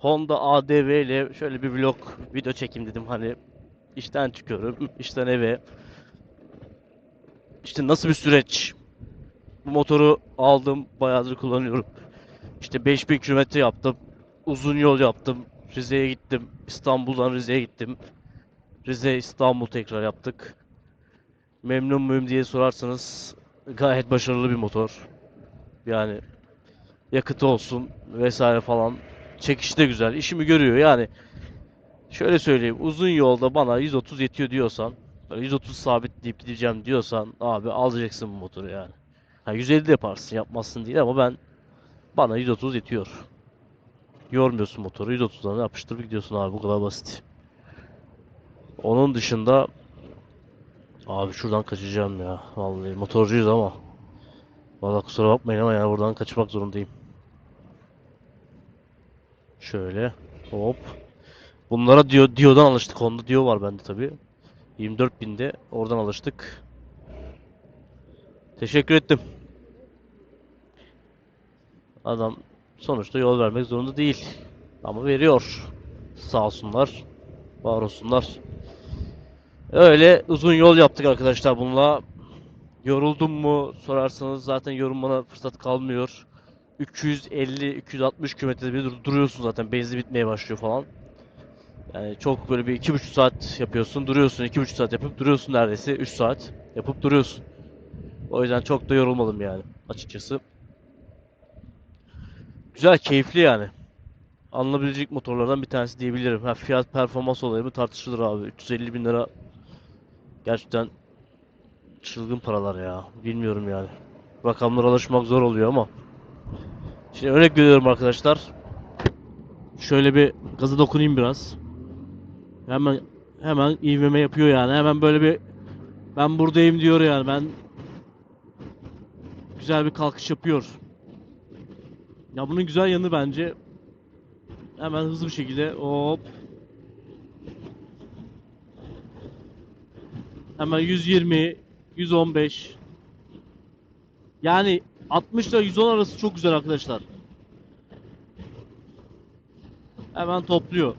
Honda ADV ile şöyle bir vlog video çekeyim dedim hani işten çıkıyorum, işten eve. İşte nasıl bir süreç? Bu motoru aldım, bayağıdır kullanıyorum. İşte 5000 kilometre yaptım. Uzun yol yaptım. Rize'ye gittim. İstanbul'dan Rize'ye gittim. Rize İstanbul tekrar yaptık. Memnun muyum diye sorarsanız gayet başarılı bir motor. Yani yakıtı olsun vesaire falan. Çekişi de güzel. işimi görüyor yani. Şöyle söyleyeyim. Uzun yolda bana 130 yetiyor diyorsan, böyle 130 sabitleyip gideceğim diyorsan abi alacaksın bu motoru yani. Ha 150 de yaparsın, yapmazsın değil ama ben bana 130 yetiyor. Yormuyorsun motoru. 130'dan yapıştırıp gidiyorsun abi bu kadar basit. Onun dışında abi şuradan kaçacağım ya. Vallahi motorcuyuz ama. Vallahi kusura bakmayın ama yani buradan kaçmak zorundayım. Şöyle hop. Bunlara diyor Dio'dan alıştık. Honda Dio var bende tabii. 24 binde oradan alıştık. Teşekkür ettim. Adam sonuçta yol vermek zorunda değil. Ama veriyor. Sağ olsunlar. Var olsunlar. Öyle uzun yol yaptık arkadaşlar bununla. Yoruldum mu sorarsanız zaten yorulmana fırsat kalmıyor. 250-260 kilometrede bir dur- duruyorsun zaten benzin bitmeye başlıyor falan. Yani çok böyle bir iki buçuk saat yapıyorsun, duruyorsun, iki buçuk saat yapıp duruyorsun neredeyse 3 saat yapıp duruyorsun. O yüzden çok da yorulmadım yani açıkçası. Güzel, keyifli yani. Alınabilecek motorlardan bir tanesi diyebilirim. Ha, fiyat performans olayı mı tartışılır abi. 350 bin lira gerçekten çılgın paralar ya. Bilmiyorum yani. Rakamlara alışmak zor oluyor ama. Şimdi örnek veriyorum arkadaşlar. Şöyle bir gaza dokunayım biraz. Hemen hemen ivmeme yapıyor yani. Hemen böyle bir ben buradayım diyor yani. Ben güzel bir kalkış yapıyor. Ya bunun güzel yanı bence hemen hızlı bir şekilde hop hemen 120 115 yani 60 ile 110 arası çok güzel arkadaşlar. Hemen topluyor.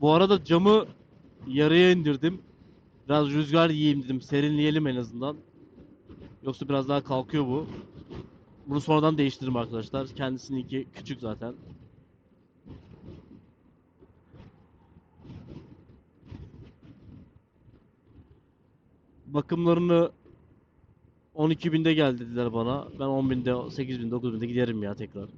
Bu arada camı yarıya indirdim. Biraz rüzgar yiyeyim dedim. Serinleyelim en azından. Yoksa biraz daha kalkıyor bu. Bunu sonradan değiştiririm arkadaşlar. Kendisininki küçük zaten. Bakımlarını 12.000'de gel dediler bana. Ben 10.000'de, 8.000'de, 9.000'de giderim ya tekrar.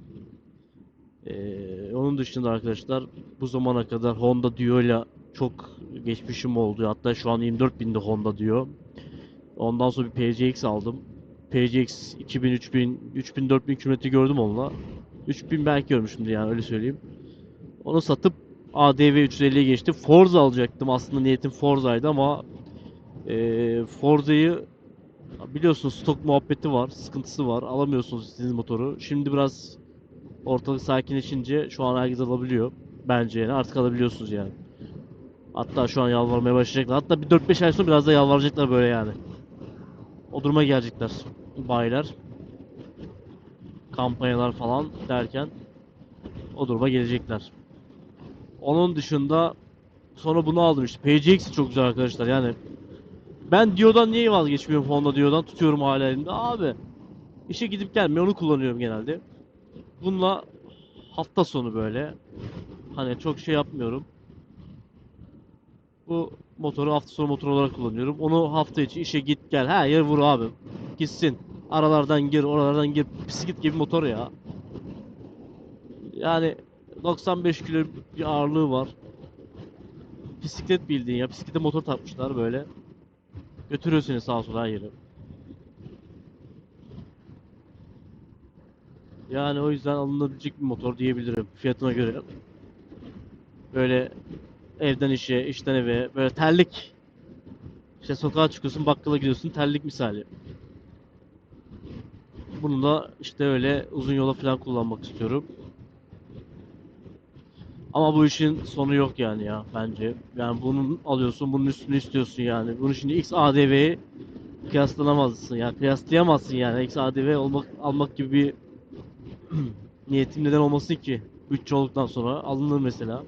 Ee, onun dışında arkadaşlar bu zamana kadar Honda Dio'yla çok geçmişim oldu. Hatta şu an 24.000'de Honda Dio. Ondan sonra bir PCX aldım. PCX 2000, 3000, 3000, 4000 kilometre gördüm onunla. 3000 belki görmüşümdür yani öyle söyleyeyim. Onu satıp ADV 350'ye geçtim. Forza alacaktım aslında niyetim Forza'ydı ama eee Forza'yı biliyorsunuz stok muhabbeti var, sıkıntısı var. Alamıyorsunuz istediğiniz motoru. Şimdi biraz ortalık sakinleşince şu an herkes alabiliyor. Bence yani artık alabiliyorsunuz yani. Hatta şu an yalvarmaya başlayacaklar. Hatta bir 4-5 ay sonra biraz da yalvaracaklar böyle yani. O duruma gelecekler bayiler. Kampanyalar falan derken o duruma gelecekler. Onun dışında sonra bunu aldım işte. PCX çok güzel arkadaşlar yani. Ben Dio'dan niye vazgeçmiyorum Honda Dio'dan tutuyorum hala elimde. Abi işe gidip gelmiyor onu kullanıyorum genelde. Bununla hafta sonu böyle hani çok şey yapmıyorum. Bu motoru hafta sonu motor olarak kullanıyorum. Onu hafta içi işe git gel. Ha yer vur abi. Gitsin. Aralardan gir, oralardan gir. Bisiklet gibi motor ya. Yani 95 kilo bir ağırlığı var. Bisiklet bildiğin ya. Bisiklete motor takmışlar böyle. Götürüyor seni sağa sola her yere. Yani o yüzden alınabilecek bir motor diyebilirim fiyatına göre. Böyle evden işe, işten eve, böyle terlik. İşte sokağa çıkıyorsun, bakkala gidiyorsun, terlik misali. Bunu da işte öyle uzun yola falan kullanmak istiyorum. Ama bu işin sonu yok yani ya bence. Yani bunun alıyorsun, bunun üstünü istiyorsun yani. Bunun şimdi X ADV'yi kıyaslanamazsın yani. Kıyaslayamazsın yani. X ADV olmak almak gibi bir niyetin neden olmasın ki? Bütçe olduktan sonra alınır mesela.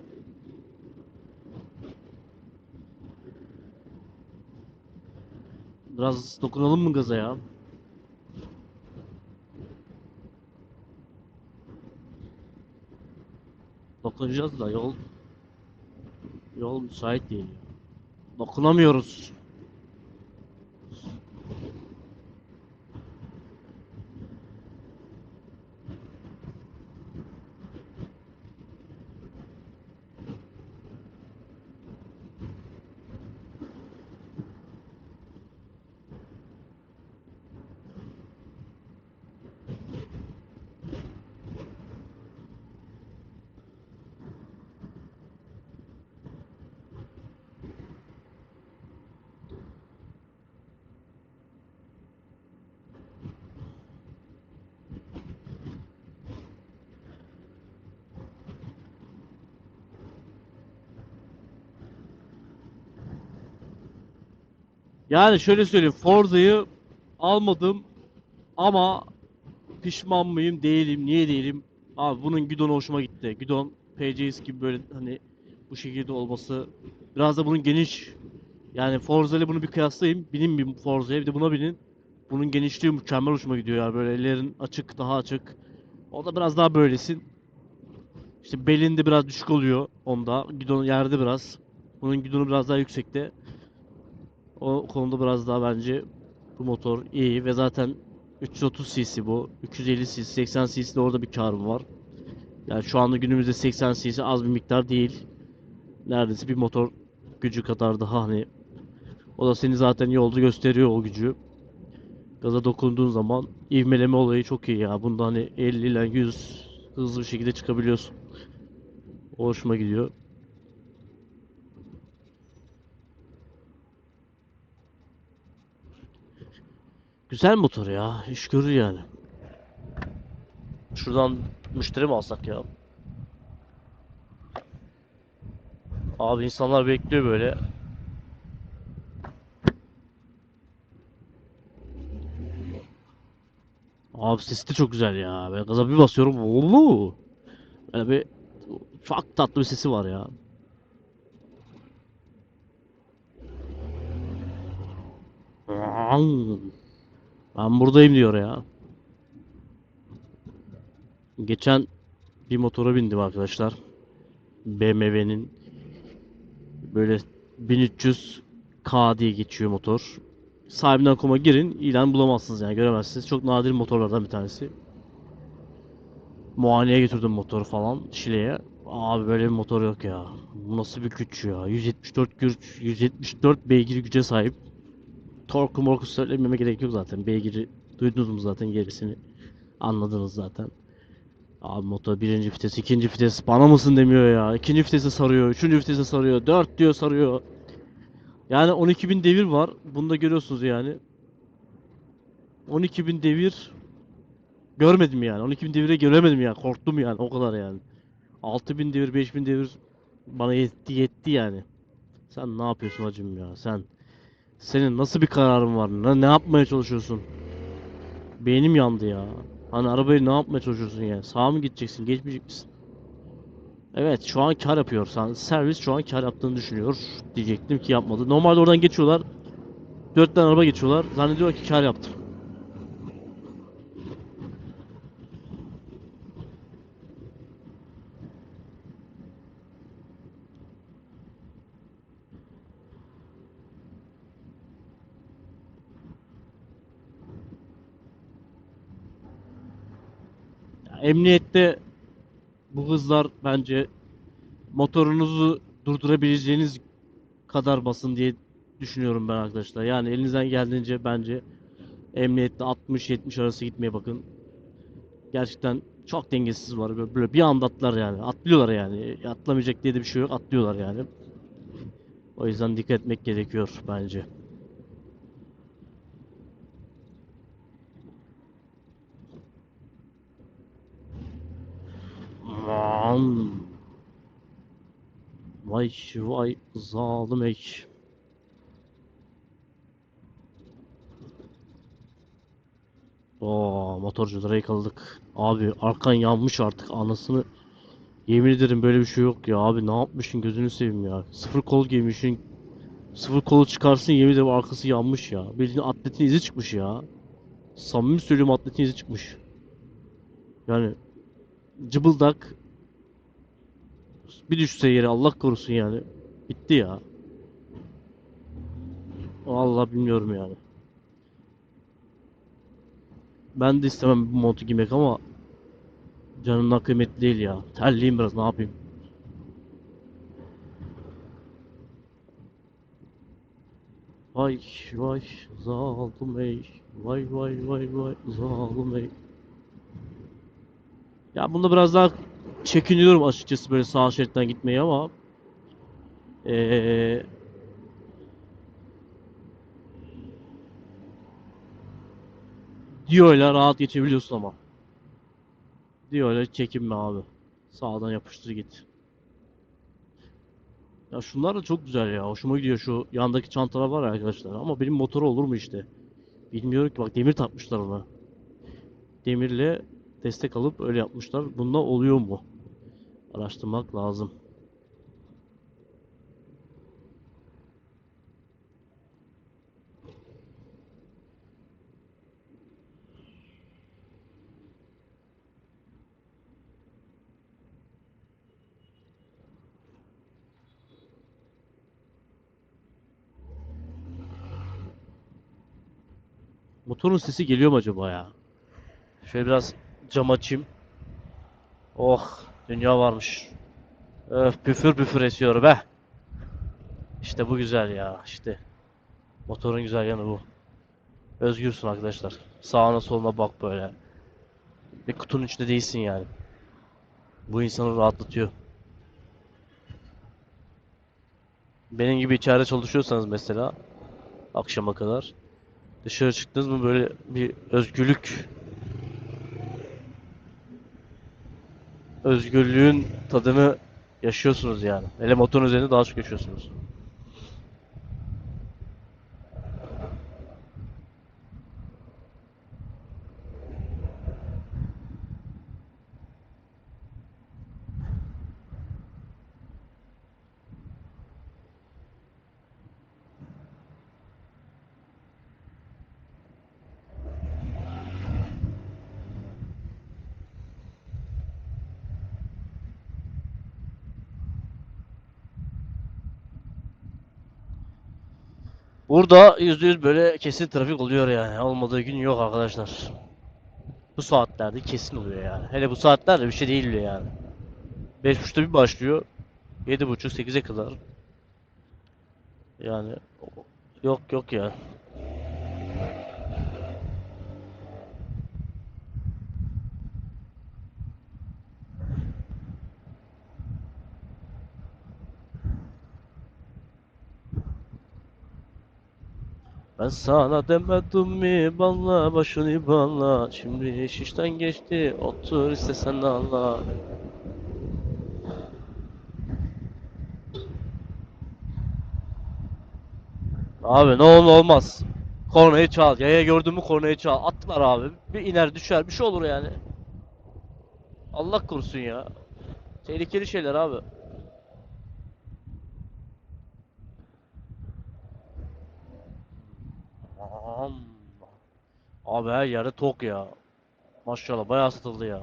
Biraz dokunalım mı gaza ya? Dokunacağız da yol yol müsait değil. Dokunamıyoruz. Yani şöyle söyleyeyim, Forza'yı almadım ama pişman mıyım? Değilim. Niye değilim? Abi bunun gidonu hoşuma gitti. Gidon PCS gibi böyle hani bu şekilde olması biraz da bunun geniş yani Forza ile bunu bir kıyaslayayım. Binin bir Forza'ya bir de buna binin. Bunun genişliği mükemmel hoşuma gidiyor ya. Böyle ellerin açık, daha açık. O da biraz daha böylesin. İşte belinde biraz düşük oluyor onda. Gidon yerde biraz. Bunun gidonu biraz daha yüksekte. O konuda biraz daha bence bu motor iyi ve zaten 330 cc bu. 250 cc, 80 cc de orada bir karım var. Yani şu anda günümüzde 80 cc az bir miktar değil. Neredeyse bir motor gücü kadar daha hani o da seni zaten yolda gösteriyor o gücü. Gaza dokunduğun zaman ivmeleme olayı çok iyi ya. Bunda hani 50 ile 100 hızlı bir şekilde çıkabiliyorsun. O hoşuma gidiyor. Güzel motor ya. İş görür yani. Şuradan müşteri mi alsak ya? Abi insanlar bekliyor böyle. Abi sesi de çok güzel ya. Ben gaza bir basıyorum. Oo. Böyle bir çok tatlı bir sesi var ya. Ben buradayım diyor ya. Geçen bir motora bindim arkadaşlar. BMW'nin böyle 1300K diye geçiyor motor. Sahibinden koma girin ilan bulamazsınız yani göremezsiniz. Çok nadir motorlardan bir tanesi. Muayeneye götürdüm motoru falan Şile'ye. Abi böyle bir motor yok ya. Bu nasıl bir güç ya. 174 güç, 174 beygir güce sahip. Torku morku söylememe gerek yok zaten. Beygiri duydunuz mu zaten gerisini. Anladınız zaten. Abi motor birinci vites, ikinci vites bana mısın demiyor ya. İkinci vitese sarıyor, üçüncü vitese sarıyor, dört diyor sarıyor. Yani 12.000 devir var. Bunu da görüyorsunuz yani. 12.000 devir görmedim yani. 12.000 devire göremedim yani. Korktum yani o kadar yani. 6.000 devir, 5.000 devir bana yetti yetti yani. Sen ne yapıyorsun hacım ya? Sen senin nasıl bir kararın var? Ne, ne yapmaya çalışıyorsun? Beynim yandı ya. Hani arabayı ne yapmaya çalışıyorsun yani? Sağa mı gideceksin? Geçmeyecek misin? Evet şu an kar yapıyor. Servis şu an kar yaptığını düşünüyor. Diyecektim ki yapmadı. Normalde oradan geçiyorlar. Dört tane araba geçiyorlar. Zannediyor ki kar yaptım. Ya, Emniyette bu hızlar bence motorunuzu durdurabileceğiniz kadar basın diye düşünüyorum ben arkadaşlar. Yani elinizden geldiğince bence emniyette 60-70 arası gitmeye bakın. Gerçekten çok dengesiz var. Böyle, bir anda atlar yani. Atlıyorlar yani. Atlamayacak diye de bir şey yok. Atlıyorlar yani. O yüzden dikkat etmek gerekiyor bence. Aman. Vay vay zalim ey. Oo motorculara yakaladık. Abi arkan yanmış artık anasını. Yemin ederim böyle bir şey yok ya abi ne yapmışsın gözünü seveyim ya. Sıfır kol giymişsin. Sıfır kolu çıkarsın yemin ederim arkası yanmış ya. Bildiğin atletin izi çıkmış ya. Samimi söylüyorum atletin izi çıkmış. Yani cıbıldak bir düşse yere Allah korusun yani. Bitti ya. Vallahi bilmiyorum yani. Ben de istemem bu montu giymek ama canımdan kıymetli değil ya. Terliyim biraz ne yapayım. Vay vay zalim ey. Vay vay vay vay zalim ey. Ya bunda biraz daha çekiniyorum açıkçası böyle sağ şeritten gitmeye ama eee Diyo'yla rahat geçebiliyorsun ama. Diyo'yla çekinme abi. Sağdan yapıştır git. Ya şunlar da çok güzel ya. Hoşuma gidiyor şu yandaki çantalar var arkadaşlar. Ama benim motoru olur mu işte? Bilmiyorum ki bak demir takmışlar ona. Demirle destek alıp öyle yapmışlar. Bunda oluyor mu? Araştırmak lazım. Motorun sesi geliyor mu acaba ya? Şöyle biraz cam açayım. Oh, dünya varmış. Öf, püfür püfür esiyor be. İşte bu güzel ya, işte. Motorun güzel yanı bu. Özgürsün arkadaşlar. Sağına soluna bak böyle. Bir kutunun içinde değilsin yani. Bu insanı rahatlatıyor. Benim gibi içeride çalışıyorsanız mesela akşama kadar dışarı çıktınız mı böyle bir özgürlük özgürlüğün tadını yaşıyorsunuz yani. Hele motorun üzerinde daha çok yaşıyorsunuz. Burada %100 böyle kesin trafik oluyor yani. Olmadığı gün yok arkadaşlar. Bu saatlerde kesin oluyor yani. Hele bu saatlerde bir şey değil yani. 5.30'da bir başlıyor. 7.30-8'e kadar. Yani yok yok ya. Ben sana demedim mi? Balla başını balla Şimdi iş işten geçti. Otur istesen Allah Abi ne olur olmaz. Kornayı çal. Yaya gördün mü kornayı çal. Atlar abi. Bir iner düşer. Bir şey olur yani. Allah korusun ya. Tehlikeli şeyler abi Abi her yerde tok ya. Maşallah bayağı satıldı ya.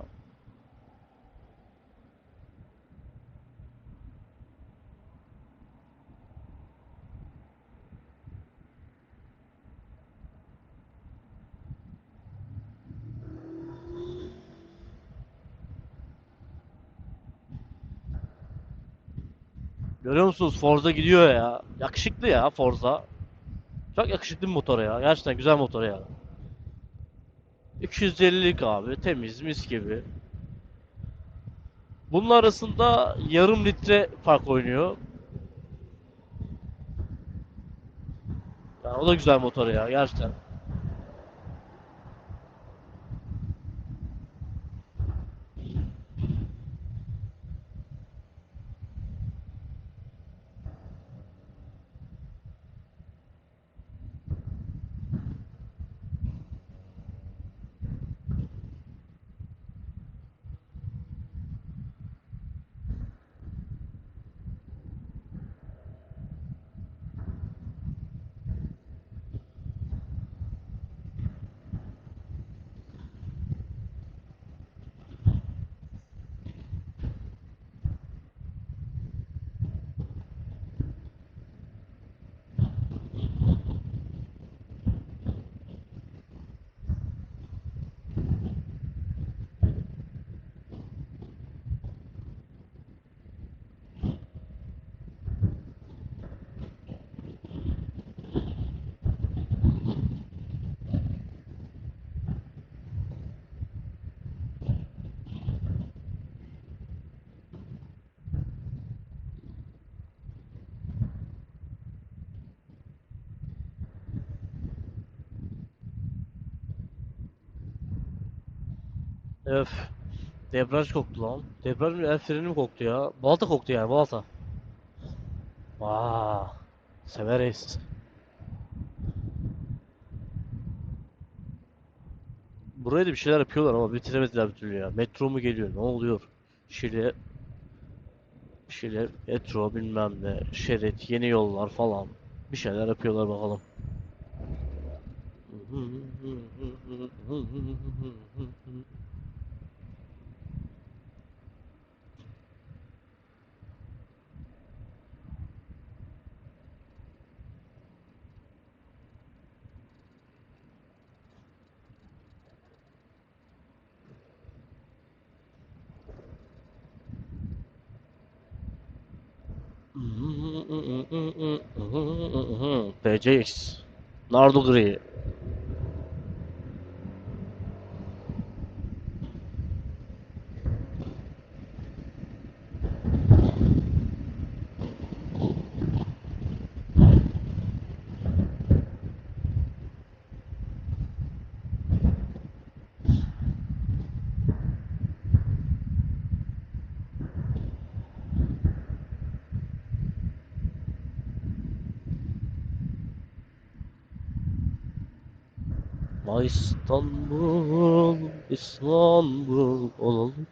Görüyor musunuz? Forza gidiyor ya. Yakışıklı ya Forza. Çok yakışıklı bir motor ya. Gerçekten güzel motor ya. 250'lik abi. Temiz mis gibi. Bunun arasında yarım litre fark oynuyor. Yani o da güzel motor ya gerçekten. Öf. Debraj koktu lan. Debraj mı el freni mi koktu ya? Balata koktu yani balata. Vaa. Severiz. Buraya da bir şeyler yapıyorlar ama bitiremediler bir türlü ya. Metro mu geliyor? Ne oluyor? Şile Şile metro bilmem ne şerit yeni yollar falan bir şeyler yapıyorlar bakalım. PCX Nardo Gri Vay İstanbul, İstanbul olalım.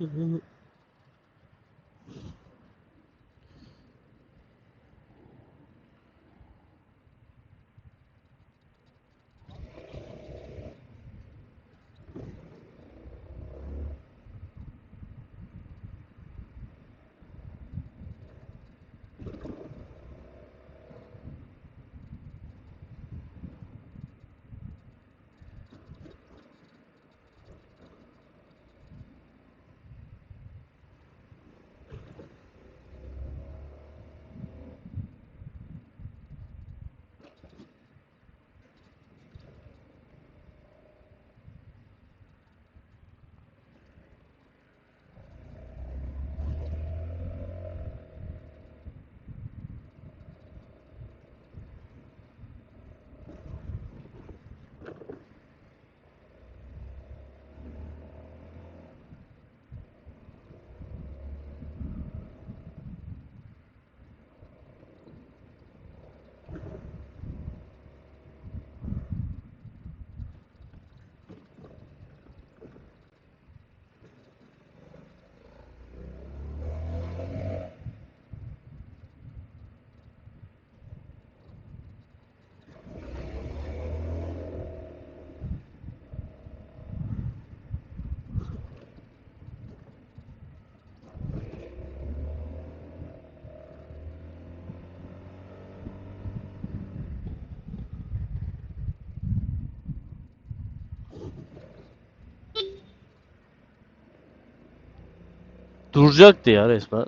Duracaktı ya resmen.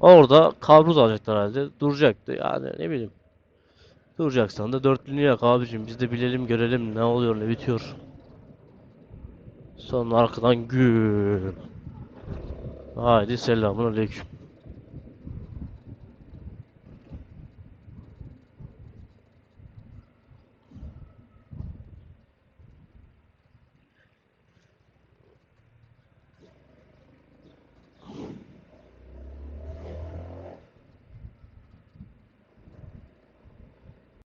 Orada karpuz alacaklar herhalde. Duracaktı yani ne bileyim. Duracaksan da dörtlünü yak abicim. Biz de bilelim görelim ne oluyor ne bitiyor. Sonra arkadan güm. Haydi selamun aleyküm.